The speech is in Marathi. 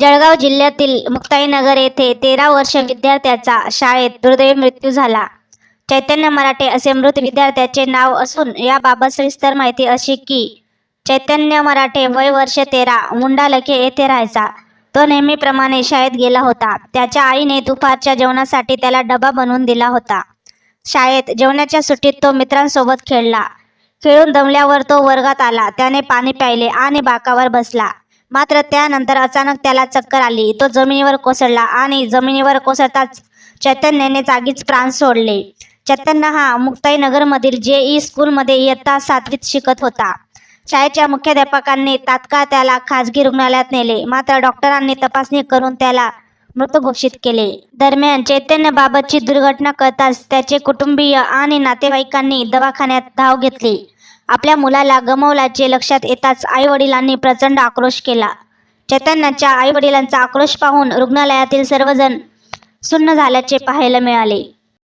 जळगाव जिल्ह्यातील मुक्ताईनगर येथे तेरा वर्ष विद्यार्थ्याचा शाळेत दुर्दैवी मृत्यू झाला. चैतन्य मराठे असे मृत विद्यार्थ्याचे नाव असून याबाबत सविस्तर माहिती अशी की चैतन्य मराठे वय वर्ष तेरा मुंडालके येथे राहायचा. तो नेहमीप्रमाणे शाळेत गेला होता. त्याच्या आईने दुपारच्या जेवणासाठी त्याला डबा बनवून दिला होता. शाळेत जेवणाच्या सुट्टीत तो मित्रांसोबत खेळला. खेळून दमल्यावर तो वर्गात आला. त्याने पाणी प्यायले आणि बाकावर बसला. मात्र त्यानंतर अचानक त्याला चक्कर आली. तो जमिनीवर कोसळला आणि जमिनीवर कोसळताच चैतन्याने जागीच प्राण सोडले. चैतन्य हा मुक्ताईनगरमधील जे ई स्कूलमध्ये इयत्ता सातवीत शिकत होता. शाळेच्या मुख्याध्यापकांनी तात्काळ त्याला खाजगी रुग्णालयात नेले. मात्र डॉक्टरांनी तपासणी करून त्याला मृत घोषित केले. दरम्यान चैतन्यबाबतची दुर्घटना कळताच त्याचे कुटुंबीय आणि नातेवाईकांनी दवाखान्यात धाव घेतली. आपल्या मुलाला गमवल्याचे लक्षात येताच आईवडिलांनी प्रचंड आक्रोश केला. चैतन्याच्या आईवडिलांचा आक्रोश पाहून रुग्णालयातील सर्वजण सुन्न झाल्याचे पाहायला मिळाले.